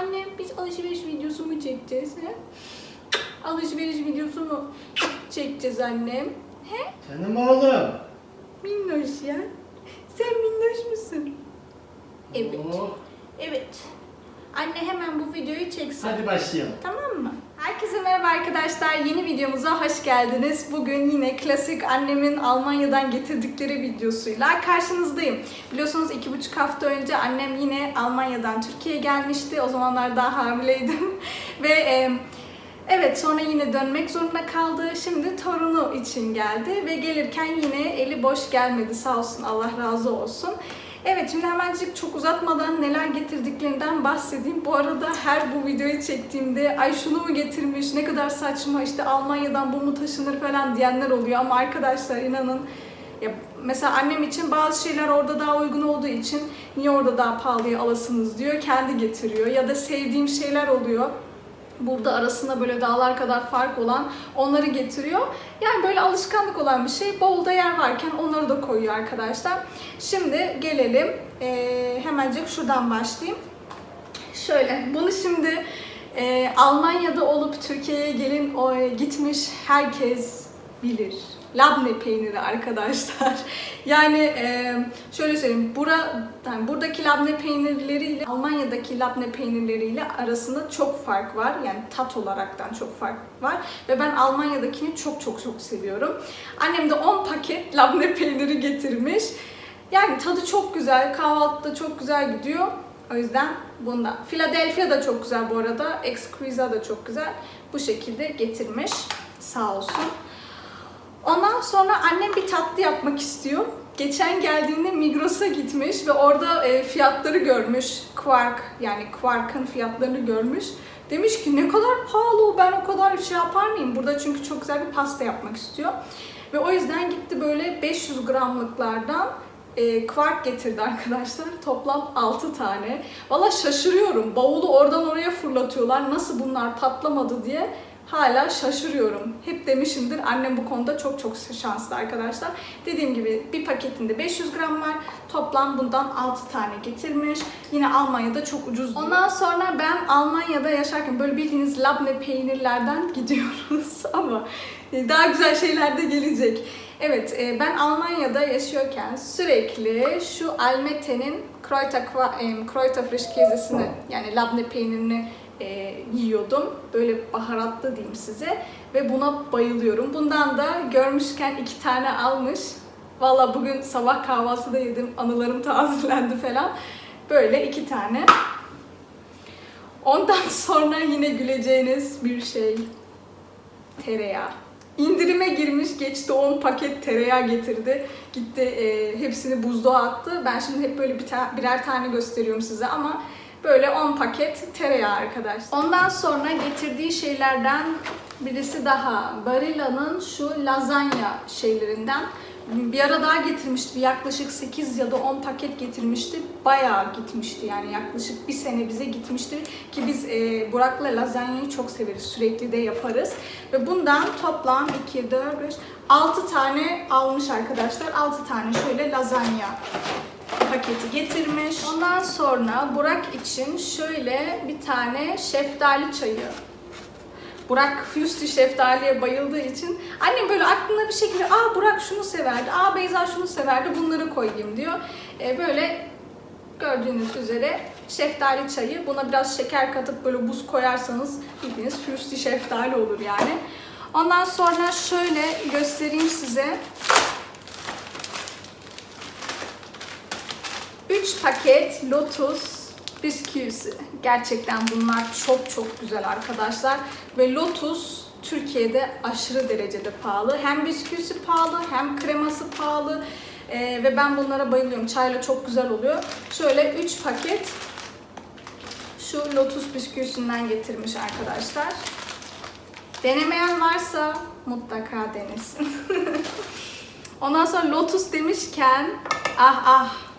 Anne biz alışveriş videosu mu çekeceğiz? He? Alışveriş videosu mu çekeceğiz annem? He? Canım oğlum. Minnoş ya. Sen minnoş musun? Evet. Oo, Evet. Anne hemen bu videoyu çeksin. Hadi başlayalım. Tamam mı? Herkese merhaba arkadaşlar. Yeni videomuza hoş geldiniz. Bugün yine klasik annemin Almanya'dan getirdikleri videosuyla karşınızdayım. Biliyorsunuz iki buçuk hafta önce annem yine Almanya'dan Türkiye'ye gelmişti. O zamanlar daha hamileydim. Ve e, evet sonra yine dönmek zorunda kaldı. Şimdi torunu için geldi ve gelirken yine eli boş gelmedi. Sağ olsun Allah razı olsun. Evet şimdi hemencik çok uzatmadan neler getirdiklerinden bahsedeyim. Bu arada her bu videoyu çektiğimde ay şunu mu getirmiş ne kadar saçma işte Almanya'dan bu mu taşınır falan diyenler oluyor. Ama arkadaşlar inanın ya mesela annem için bazı şeyler orada daha uygun olduğu için niye orada daha pahalıya alasınız diyor. Kendi getiriyor ya da sevdiğim şeyler oluyor burada arasında böyle dağlar kadar fark olan onları getiriyor. Yani böyle alışkanlık olan bir şey. Bowl'da yer varken onları da koyuyor arkadaşlar. Şimdi gelelim. Ee, hemencik şuradan başlayayım. Şöyle bunu şimdi e, Almanya'da olup Türkiye'ye gelin o gitmiş herkes bilir. Labne peyniri arkadaşlar. Yani e, şöyle söyleyeyim. Bura, yani buradaki labne peynirleriyle Almanya'daki labne peynirleriyle arasında çok fark var. Yani tat olaraktan çok fark var. Ve ben Almanya'dakini çok çok çok seviyorum. Annem de 10 paket labne peyniri getirmiş. Yani tadı çok güzel. Kahvaltıda çok güzel gidiyor. O yüzden bunda. Philadelphia da çok güzel bu arada. Exquisa da çok güzel. Bu şekilde getirmiş. Sağ olsun. Ondan sonra annem bir tatlı yapmak istiyor. Geçen geldiğinde Migros'a gitmiş ve orada e, fiyatları görmüş. Quark yani Quark'ın fiyatlarını görmüş. Demiş ki ne kadar pahalı ben o kadar şey yapar mıyım? Burada çünkü çok güzel bir pasta yapmak istiyor. Ve o yüzden gitti böyle 500 gramlıklardan e, quark getirdi arkadaşlar. Toplam 6 tane. Valla şaşırıyorum. Bavulu oradan oraya fırlatıyorlar. Nasıl bunlar patlamadı diye hala şaşırıyorum. Hep demişimdir annem bu konuda çok çok şanslı arkadaşlar. Dediğim gibi bir paketinde 500 gram var. Toplam bundan 6 tane getirmiş. Yine Almanya'da çok ucuz. Ondan sonra ben Almanya'da yaşarken böyle bildiğiniz labne peynirlerden gidiyoruz ama daha güzel şeyler de gelecek. Evet, e, ben Almanya'da yaşıyorken sürekli şu Almete'nin Kreuter, Kreuter Frischkäse'sini yani labne peynirini e, yiyordum. Böyle baharatlı diyeyim size. Ve buna bayılıyorum. Bundan da görmüşken iki tane almış. Valla bugün sabah kahvaltıda yedim. Anılarım tazelendi falan. Böyle iki tane. Ondan sonra yine güleceğiniz bir şey. Tereyağı. İndirime girmiş, geçti 10 paket tereyağı getirdi. Gitti e, hepsini buzluğa attı. Ben şimdi hep böyle bir ta- birer tane gösteriyorum size ama Böyle 10 paket tereyağı arkadaşlar. Ondan sonra getirdiği şeylerden birisi daha. Barilla'nın şu lazanya şeylerinden. Bir ara daha getirmişti. Yaklaşık 8 ya da 10 paket getirmişti. Bayağı gitmişti yani yaklaşık bir sene bize gitmişti. Ki biz e, Burak'la lazanyayı çok severiz. Sürekli de yaparız. Ve bundan toplam 2, 4, 5, 6 tane almış arkadaşlar. 6 tane şöyle lazanya paketi getirmiş. Ondan sonra Burak için şöyle bir tane şeftali çayı. Burak Füsti şeftaliye bayıldığı için annem böyle aklına bir şekilde aa Burak şunu severdi, aa Beyza şunu severdi bunları koyayım diyor. Ee, böyle gördüğünüz üzere şeftali çayı. Buna biraz şeker katıp böyle buz koyarsanız bildiğiniz Füsti şeftali olur yani. Ondan sonra şöyle göstereyim size. 3 paket Lotus bisküvisi. Gerçekten bunlar çok çok güzel arkadaşlar. Ve Lotus Türkiye'de aşırı derecede pahalı. Hem bisküvisi pahalı hem kreması pahalı. Ee, ve ben bunlara bayılıyorum. Çayla çok güzel oluyor. Şöyle 3 paket şu Lotus bisküvisinden getirmiş arkadaşlar. Denemeyen varsa mutlaka denesin. Ondan sonra Lotus demişken ah ah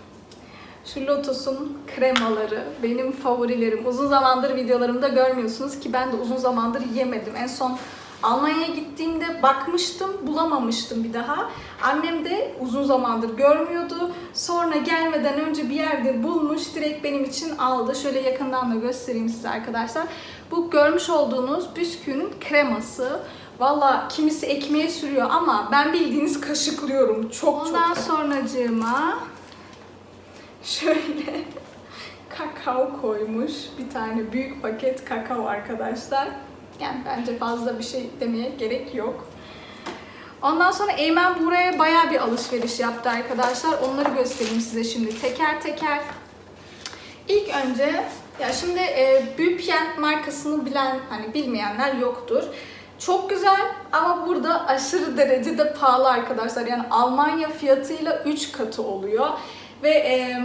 şu Lotus'un kremaları benim favorilerim. Uzun zamandır videolarımda görmüyorsunuz ki ben de uzun zamandır yemedim. En son Almanya'ya gittiğimde bakmıştım, bulamamıştım bir daha. Annem de uzun zamandır görmüyordu. Sonra gelmeden önce bir yerde bulmuş, direkt benim için aldı. Şöyle yakından da göstereyim size arkadaşlar. Bu görmüş olduğunuz bisküvinin kreması. Valla kimisi ekmeğe sürüyor ama ben bildiğiniz kaşıklıyorum. Çok Ondan sonracığıma şöyle kakao koymuş. Bir tane büyük paket kakao arkadaşlar. Yani bence fazla bir şey demeye gerek yok. Ondan sonra Eymen buraya bayağı bir alışveriş yaptı arkadaşlar. Onları göstereyim size şimdi teker teker. İlk önce ya şimdi e, Büpyen markasını bilen hani bilmeyenler yoktur. Çok güzel ama burada aşırı derecede pahalı arkadaşlar. Yani Almanya fiyatıyla 3 katı oluyor. Ve e,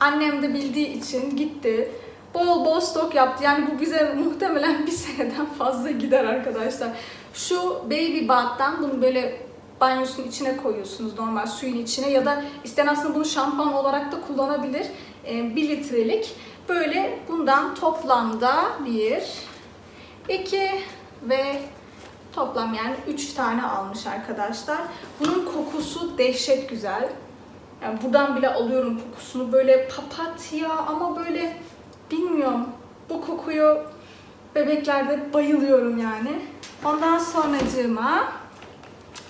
annem de bildiği için gitti. Bol bol stok yaptı. Yani bu bize muhtemelen bir seneden fazla gider arkadaşlar. Şu Baby Bath'tan bunu böyle banyosunun içine koyuyorsunuz normal suyun içine ya da isteyen aslında bunu şampuan olarak da kullanabilir. 1 litrelik. Böyle bundan toplamda 1, 2 ve toplam yani 3 tane almış arkadaşlar. Bunun kokusu dehşet güzel. Yani buradan bile alıyorum kokusunu. Böyle papatya ama böyle bilmiyorum. Bu kokuyu bebeklerde bayılıyorum yani. Ondan sonracığıma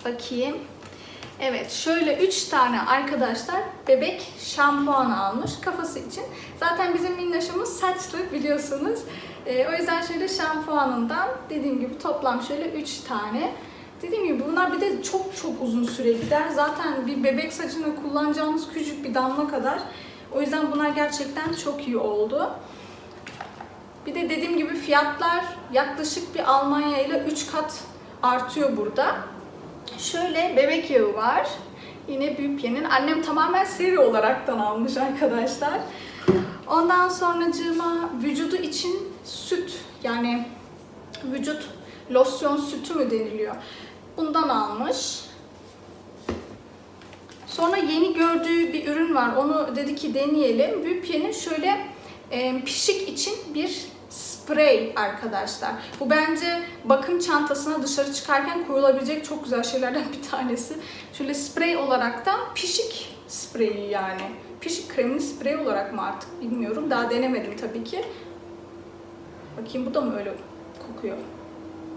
bakayım. Evet şöyle 3 tane arkadaşlar bebek şampuan almış kafası için. Zaten bizim minnoşumuz saçlı biliyorsunuz. Ee, o yüzden şöyle şampuanından dediğim gibi toplam şöyle 3 tane. Dediğim gibi bunlar bir de çok çok uzun süre gider. Zaten bir bebek saçını kullanacağınız küçük bir damla kadar. O yüzden bunlar gerçekten çok iyi oldu. Bir de dediğim gibi fiyatlar yaklaşık bir Almanya ile 3 kat artıyor burada. Şöyle bebek yağı var. Yine Büyüpye'nin. Annem tamamen seri olaraktan almış arkadaşlar. Ondan sonracığıma vücudu için süt yani vücut losyon sütü mü deniliyor? Bundan almış. Sonra yeni gördüğü bir ürün var. Onu dedi ki deneyelim. Büyüpye'nin şöyle e, pişik için bir sprey arkadaşlar. Bu bence bakım çantasına dışarı çıkarken koyulabilecek çok güzel şeylerden bir tanesi. Şöyle sprey olarak da pişik spreyi yani. Pişik kremini sprey olarak mı artık bilmiyorum. Daha denemedim tabii ki. Bakayım bu da mı öyle kokuyor?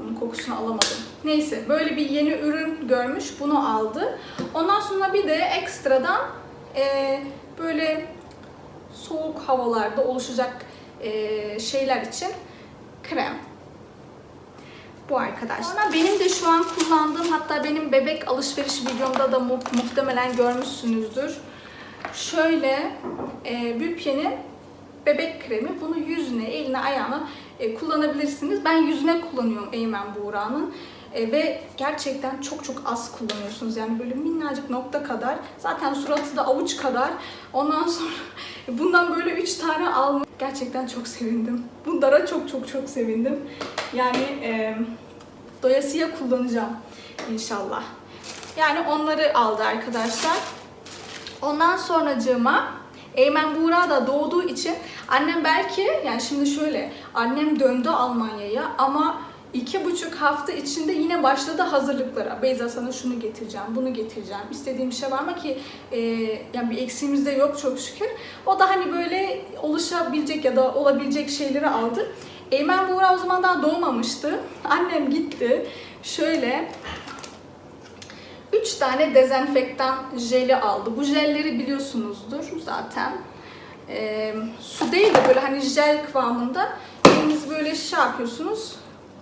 Onun kokusunu alamadım. Neyse böyle bir yeni ürün görmüş. Bunu aldı. Ondan sonra bir de ekstradan e, böyle soğuk havalarda oluşacak e, şeyler için krem. Bu arkadaşlar. Sonra benim de şu an kullandığım hatta benim bebek alışveriş videomda da mu muhtemelen görmüşsünüzdür. Şöyle e, Büpye'nin bebek kremi. Bunu yüzüne, eline, ayağına e, kullanabilirsiniz. Ben yüzüne kullanıyorum Eymen Buğra'nın. E, ve gerçekten çok çok az kullanıyorsunuz. Yani böyle minnacık nokta kadar. Zaten suratı da avuç kadar. Ondan sonra bundan böyle 3 tane aldım. Gerçekten çok sevindim. Bunlara çok çok çok sevindim. Yani e, doyasıya kullanacağım inşallah. Yani onları aldı arkadaşlar. Ondan sonracığıma Eymen Buğra da doğduğu için annem belki yani şimdi şöyle annem döndü Almanya'ya ama iki buçuk hafta içinde yine başladı hazırlıklara. Beyza sana şunu getireceğim, bunu getireceğim. İstediğim bir şey var mı ki e, yani bir eksiğimiz de yok çok şükür. O da hani böyle oluşabilecek ya da olabilecek şeyleri aldı. Eymen Buğra o zaman daha doğmamıştı. Annem gitti. Şöyle 3 tane dezenfektan jeli aldı. Bu jelleri biliyorsunuzdur zaten. Ee, su değil de böyle hani jel kıvamında elinizi böyle şey yapıyorsunuz.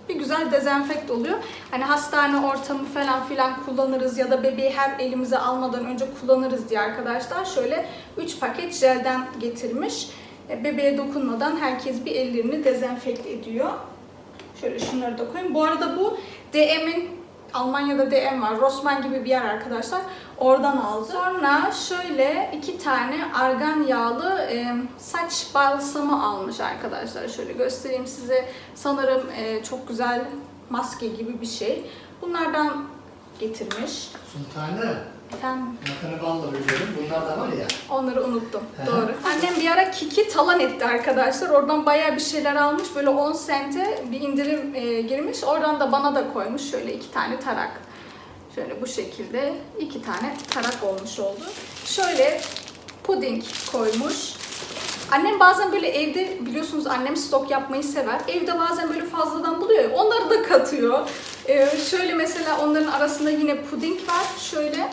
Bir güzel dezenfekt oluyor. Hani hastane ortamı falan filan kullanırız ya da bebeği her elimize almadan önce kullanırız diye arkadaşlar. Şöyle 3 paket jelden getirmiş. E, Bebeğe dokunmadan herkes bir ellerini dezenfekte ediyor. Şöyle şunları da koyayım. Bu arada bu DM'in Almanya'da DM var. Rossmann gibi bir yer arkadaşlar. Oradan aldım. Sonra şöyle iki tane argan yağlı e, saç balsamı almış arkadaşlar. Şöyle göstereyim size. Sanırım e, çok güzel maske gibi bir şey. Bunlardan getirmiş. Sultanım. Efendim? Yakını balla böceğim. Bunlar da var ya. Onları unuttum. Hı. Doğru. Annem bir ara Kiki talan etti arkadaşlar. Oradan bayağı bir şeyler almış. Böyle 10 sente bir indirim e, girmiş. Oradan da bana da koymuş. Şöyle iki tane tarak. Şöyle bu şekilde iki tane tarak olmuş oldu. Şöyle puding koymuş. Annem bazen böyle evde biliyorsunuz annem stok yapmayı sever. Evde bazen böyle fazladan buluyor. Onları da katıyor. Ee, şöyle mesela onların arasında yine puding var. Şöyle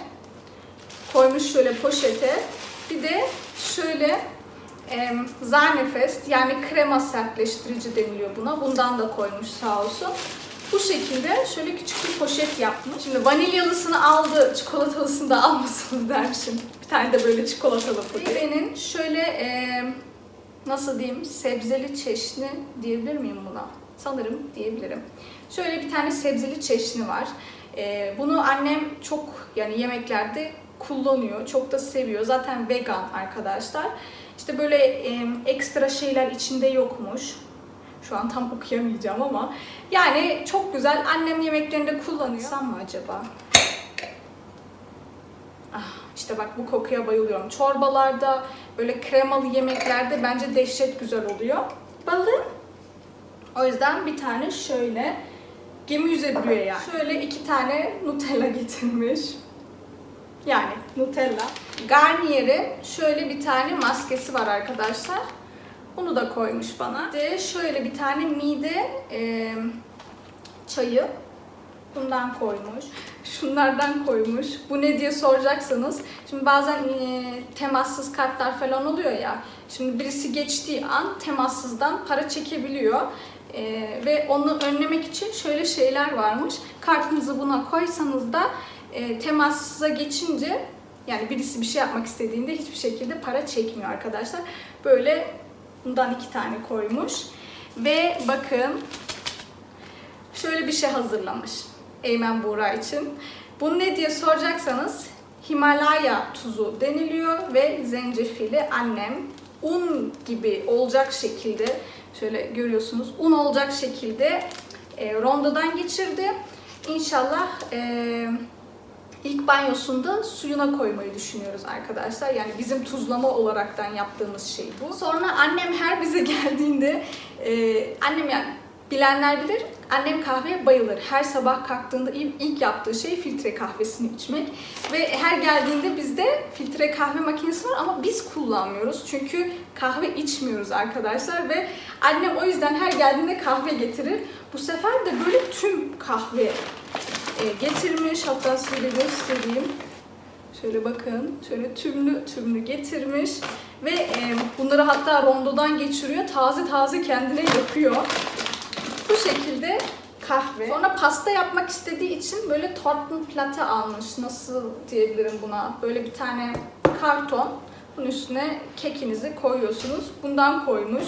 koymuş şöyle poşete. Bir de şöyle e, Zarnefest yani krema sertleştirici deniliyor buna. Bundan da koymuş sağ olsun. Bu şekilde şöyle küçük bir poşet yapmış. Şimdi vanilyalısını aldı, çikolatalısını da almasın dersin. Bir tane de böyle çikolatalı poşet. Benim şöyle e, nasıl diyeyim sebzeli çeşni diyebilir miyim buna? Sanırım diyebilirim. Şöyle bir tane sebzeli çeşni var. E, bunu annem çok yani yemeklerde kullanıyor. Çok da seviyor. Zaten vegan arkadaşlar. İşte böyle e, ekstra şeyler içinde yokmuş. Şu an tam okuyamayacağım ama yani çok güzel. Annem yemeklerinde kullanıyor. Mı acaba? Ah, işte bak bu kokuya bayılıyorum. Çorbalarda, böyle kremalı yemeklerde bence dehşet güzel oluyor. Balım. O yüzden bir tane şöyle gemi yüzebiliyor yani. Şöyle iki tane Nutella getirmiş. Yani Nutella. Garnier'in şöyle bir tane maskesi var arkadaşlar. Bunu da koymuş bana. De şöyle bir tane mide e, çayı. Bundan koymuş. Şunlardan koymuş. Bu ne diye soracaksanız. Şimdi bazen e, temassız kartlar falan oluyor ya. Şimdi birisi geçtiği an temassızdan para çekebiliyor. E, ve onu önlemek için şöyle şeyler varmış. Kartınızı buna koysanız da e, temassıza geçince yani birisi bir şey yapmak istediğinde hiçbir şekilde para çekmiyor arkadaşlar. Böyle bundan iki tane koymuş. Ve bakın şöyle bir şey hazırlamış Eymen Buğra için. Bu ne diye soracaksanız Himalaya tuzu deniliyor ve zencefili annem un gibi olacak şekilde şöyle görüyorsunuz un olacak şekilde e, rondodan geçirdi. İnşallah e, ilk banyosunda suyuna koymayı düşünüyoruz arkadaşlar. Yani bizim tuzlama olaraktan yaptığımız şey bu. Sonra annem her bize geldiğinde e, annem yani bilenler bilir annem kahveye bayılır. Her sabah kalktığında ilk, yaptığı şey filtre kahvesini içmek. Ve her geldiğinde bizde filtre kahve makinesi var ama biz kullanmıyoruz. Çünkü kahve içmiyoruz arkadaşlar ve annem o yüzden her geldiğinde kahve getirir. Bu sefer de böyle tüm kahve getirmiş. Hatta size de göstereyim. Şöyle bakın. Şöyle tümlü tümlü getirmiş. Ve e, bunları hatta rondodan geçiriyor. Taze taze kendine yapıyor. Bu şekilde kahve. Sonra pasta yapmak istediği için böyle Tortenplatte almış. Nasıl diyebilirim buna? Böyle bir tane karton. Bunun üstüne kekinizi koyuyorsunuz. Bundan koymuş.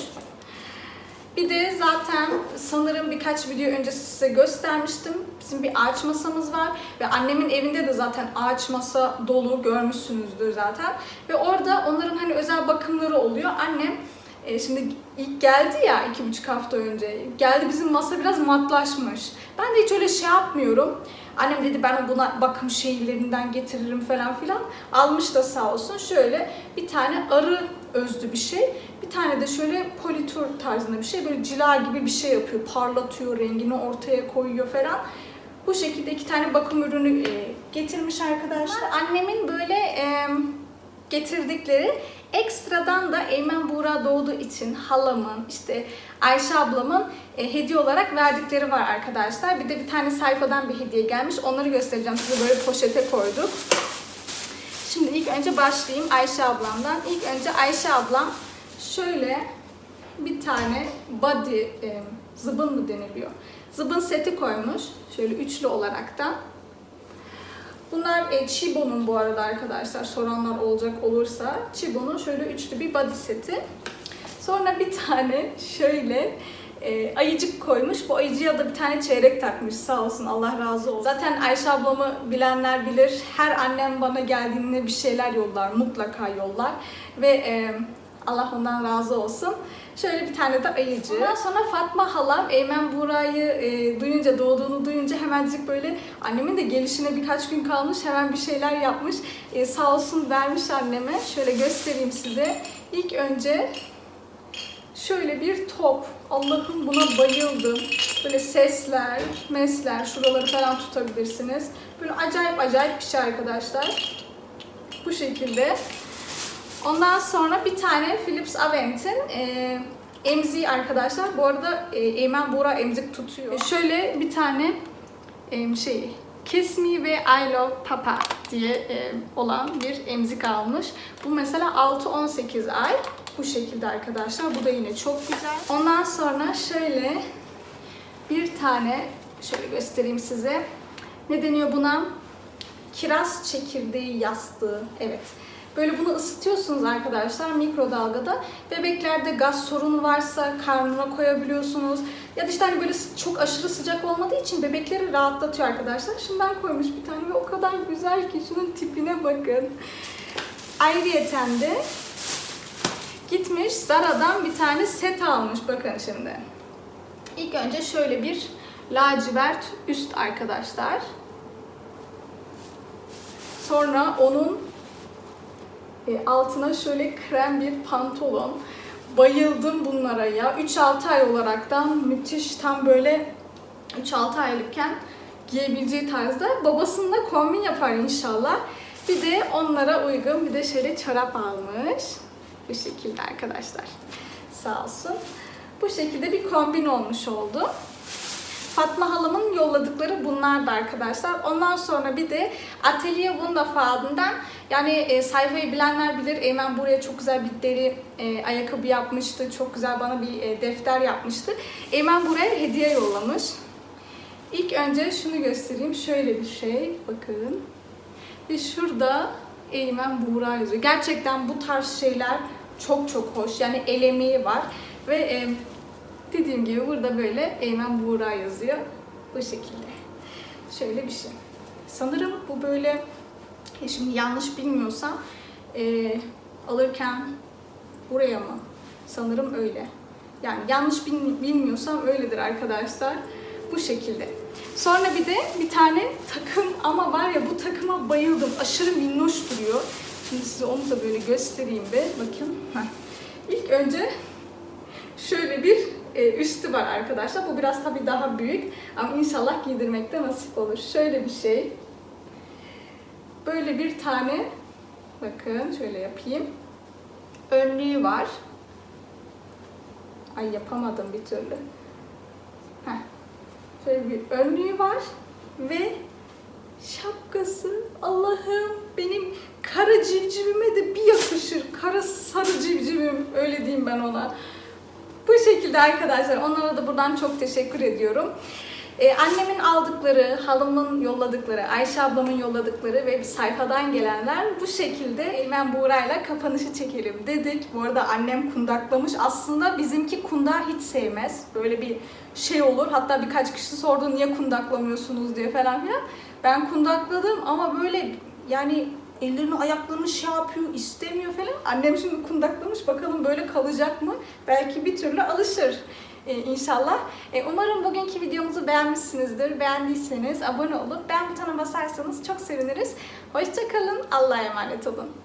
Bir de zaten sanırım birkaç video önce size göstermiştim. Bizim bir ağaç masamız var ve annemin evinde de zaten ağaç masa dolu görmüşsünüzdür zaten. Ve orada onların hani özel bakımları oluyor. Annem e, şimdi ilk geldi ya iki buçuk hafta önce. Geldi bizim masa biraz matlaşmış. Ben de hiç öyle şey yapmıyorum. Annem dedi ben buna bakım şeylerinden getiririm falan filan. Almış da sağ olsun. Şöyle bir tane arı özlü bir şey. Bir tane de şöyle politur tarzında bir şey. Böyle cila gibi bir şey yapıyor. Parlatıyor, rengini ortaya koyuyor falan. Bu şekilde iki tane bakım ürünü e, getirmiş arkadaşlar. Annemin böyle e, getirdikleri ekstradan da Eymen Buğra doğduğu için halamın işte Ayşe ablamın e, hediye olarak verdikleri var arkadaşlar. Bir de bir tane sayfadan bir hediye gelmiş. Onları göstereceğim size böyle poşete koyduk. Şimdi ilk önce başlayayım Ayşe ablamdan. İlk önce Ayşe ablam şöyle bir tane body e, zıbın mı deniliyor? Zıbın seti koymuş. Şöyle üçlü olaraktan. Bunlar e, Chibo'nun bu arada arkadaşlar soranlar olacak olursa Chibo'nun şöyle üçlü bir body seti. Sonra bir tane şöyle e, ayıcık koymuş. Bu ayıcıya da bir tane çeyrek takmış sağ olsun Allah razı olsun. Zaten Ayşe ablamı bilenler bilir. Her annem bana geldiğinde bir şeyler yollar. Mutlaka yollar. Ve e, Allah ondan razı olsun. Şöyle bir tane de ayıcı. Ondan sonra Fatma halam Eymen Buray'ı e, duyunca, doğduğunu duyunca hemencik böyle annemin de gelişine birkaç gün kalmış hemen bir şeyler yapmış. E, sağ olsun vermiş anneme. Şöyle göstereyim size. İlk önce şöyle bir top. Allah'ım buna bayıldım. Böyle sesler, mesler, şuraları falan tutabilirsiniz. Böyle acayip acayip bir şey arkadaşlar. Bu şekilde. Ondan sonra bir tane Philips Avent'in e, emziği arkadaşlar. Bu arada e, Eymen Buğra emzik tutuyor. E, şöyle bir tane e, şey Kiss Me ve I Love Papa diye e, olan bir emzik almış. Bu mesela 6-18 ay. Bu şekilde arkadaşlar. Bu da yine çok güzel. Ondan sonra şöyle bir tane şöyle göstereyim size. Ne deniyor buna? Kiraz çekirdeği yastığı. Evet. Böyle bunu ısıtıyorsunuz arkadaşlar mikrodalgada. Bebeklerde gaz sorunu varsa karnına koyabiliyorsunuz. Ya da işte hani böyle çok aşırı sıcak olmadığı için bebekleri rahatlatıyor arkadaşlar. Şundan koymuş bir tane ve o kadar güzel ki şunun tipine bakın. Ayrıyeten de gitmiş Zara'dan bir tane set almış bakın şimdi. İlk önce şöyle bir lacivert üst arkadaşlar. Sonra onun e, altına şöyle krem bir pantolon. Bayıldım bunlara ya. 3-6 ay olaraktan müthiş tam böyle 3-6 aylıkken giyebileceği tarzda. Babasının da kombin yapar inşallah. Bir de onlara uygun bir de şöyle çorap almış. Bu şekilde arkadaşlar. Sağ olsun. Bu şekilde bir kombin olmuş oldu. Fatma halamın yolladıkları bunlardı arkadaşlar. Ondan sonra bir de Atelier Wunderfaden'den yani e, sayfayı bilenler bilir. Eymen buraya çok güzel bir deri e, ayakkabı yapmıştı. Çok güzel bana bir e, defter yapmıştı. Eymen buraya hediye yollamış. İlk önce şunu göstereyim. Şöyle bir şey. Bakın. Ve şurada Eymen Buğra yazıyor. Gerçekten bu tarz şeyler çok çok hoş. Yani el emeği var. Ve e, dediğim gibi burada böyle Eymen Buğra yazıyor. Bu şekilde. Şöyle bir şey. Sanırım bu böyle e, şimdi yanlış bilmiyorsam e, alırken buraya mı? Sanırım öyle. Yani yanlış bil- bilmiyorsam öyledir arkadaşlar. Bu şekilde. Sonra bir de bir tane takım ama var ya bu takıma bayıldım. Aşırı minnoş duruyor. Şimdi size onu da böyle göstereyim be. Bakın. İlk önce şöyle bir e, üstü var arkadaşlar. Bu biraz tabii daha büyük ama inşallah giydirmekte nasip olur. Şöyle bir şey. Böyle bir tane bakın şöyle yapayım. Önlüğü var. Ay yapamadım bir türlü. Heh. Şöyle bir önlüğü var ve şapkası Allah'ım benim kara civcivime de bir yakışır. Kara sarı civcivim öyle diyeyim ben ona. Bu şekilde arkadaşlar onlara da buradan çok teşekkür ediyorum. Ee, annemin aldıkları, halamın yolladıkları, Ayşe ablamın yolladıkları ve bir sayfadan gelenler bu şekilde Eymen Buğra'yla kapanışı çekelim dedik. Bu arada annem kundaklamış. Aslında bizimki kundağı hiç sevmez. Böyle bir şey olur. Hatta birkaç kişi sordu niye kundaklamıyorsunuz diye falan filan. Ben kundakladım ama böyle yani ellerini ayaklarını şey yapıyor, istemiyor falan. Annem şimdi kundaklamış bakalım böyle kalacak mı? Belki bir türlü alışır. Ee, inşallah. Ee, umarım bugünkü videomuzu beğenmişsinizdir. Beğendiyseniz abone olup beğen butonuna basarsanız çok seviniriz. Hoşçakalın. Allah'a emanet olun.